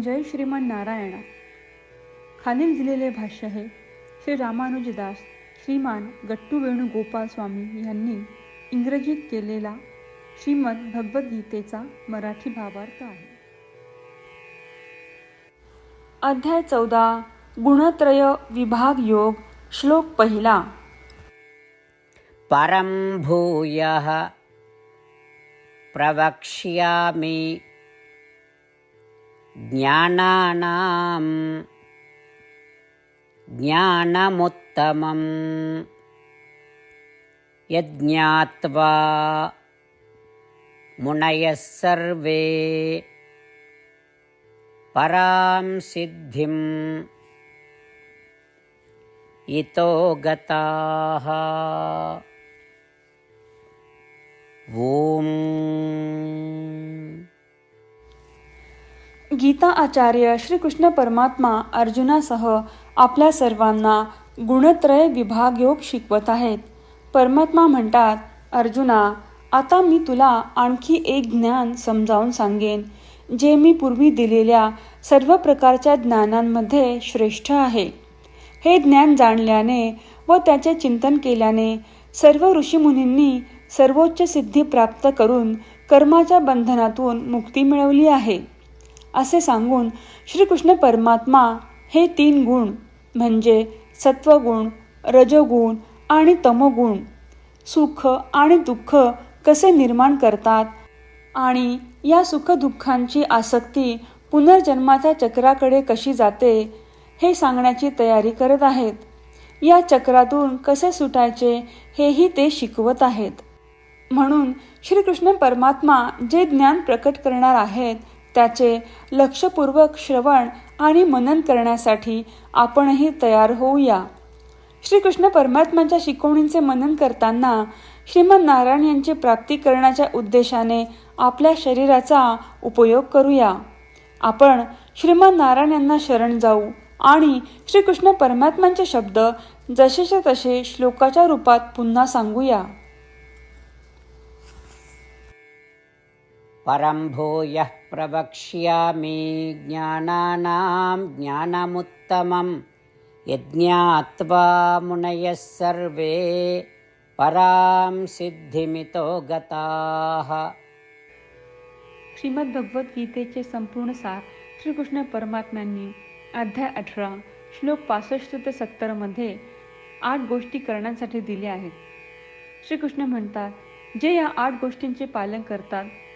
जय श्रीमान नारायणा. खालील दिलेले भाष्य हे श्री रामानुजदास श्रीमान गट्टू वेणुगोपाल स्वामी यांनी इंग्रजीत केलेला श्रीमद भगवद्गीतेचा मराठी भावार्थ आहे. अध्याय चौदा गुणत्रय विभाग योग श्लोक पहिला. परम भूय प्रवक्ष्यामी ज्ञानानां ज्ञानमुत्तमम् यज्ञात्वा मुनयः सर्वे परां सिद्धिम् इतो गताः। ॐ गीता आचार्य श्रीकृष्ण परमात्मा अर्जुनासह आपल्या सर्वांना गुणत्रय विभाग योग शिकवत आहेत. परमात्मा म्हणतात अर्जुना आता मी तुला आणखी एक ज्ञान समजावून सांगेन जे मी पूर्वी दिलेल्या सर्व प्रकारच्या ज्ञानांमध्ये श्रेष्ठ आहे. हे ज्ञान जाणल्याने व त्याचे चिंतन केल्याने सर्व ऋषीमुनींनी सर्वोच्च सिद्धी प्राप्त करून कर्माच्या बंधनातून मुक्ती मिळवली आहे. असे सांगून श्रीकृष्ण परमात्मा हे तीन गुण म्हणजे सत्वगुण रजोगुण आणि तमोगुण सुख आणि दुःख कसे निर्माण करतात आणि या सुखदुःखांची आसक्ती पुनर्जन्माच्या चक्राकडे कशी जाते हे सांगण्याची तयारी करत आहेत. या चक्रातून कसे सुटायचे हेही ते शिकवत आहेत. म्हणून श्रीकृष्ण परमात्मा जे ज्ञान प्रकट करणार आहेत त्याचे लक्षपूर्वक श्रवण आणि मनन करण्यासाठी आपणही तयार होऊया. श्रीकृष्ण परमात्म्यांच्या शिकवणींचे मनन करताना श्रीमद नारायण यांची प्राप्ती करण्याच्या उद्देशाने आपल्या शरीराचा उपयोग करूया. आपण श्रीमद नारायण यांना शरण जाऊ आणि श्रीकृष्ण परमात्म्यांचे शब्द जसेच्या तसे श्लोकाच्या रूपात पुन्हा सांगूया. परं भूयः प्रवक्ष्यामि ज्ञानानां ज्ञानमुत्तमं यज्ञात्वा मुनयः सर्वे परां सिद्धिमितो गताः। श्रीमद्भगवद्गीतेचे संपूर्ण सार श्रीकृष्ण परमात्म्यांनी अध्याय अठरा श्लोक पासष्ट ते सत्तरमध्ये आठ गोष्टी करण्यासाठी दिल्या आहेत. श्रीकृष्ण म्हणतात जे या आठ गोष्टींचे पालन करतात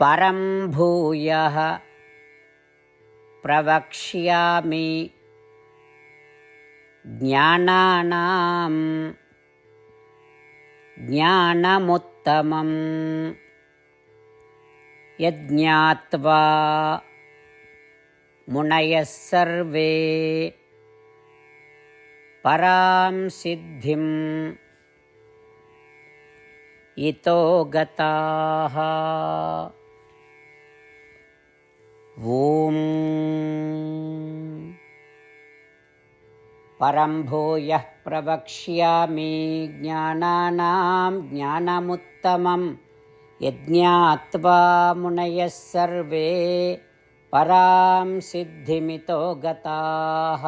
परं भूयः। प्रवक्ष्यामि ज्ञानानां ज्ञानमुत्तमं यज्ञात्वा मुनयः सर्वे। परां सिद्धिम् इतो गताः ॐ परं भूयः प्रवक्ष्यामि ज्ञानानां ज्ञानमुत्तमं यज्ञात्वा मुनयः सर्वे परां सिद्धिमितो गताः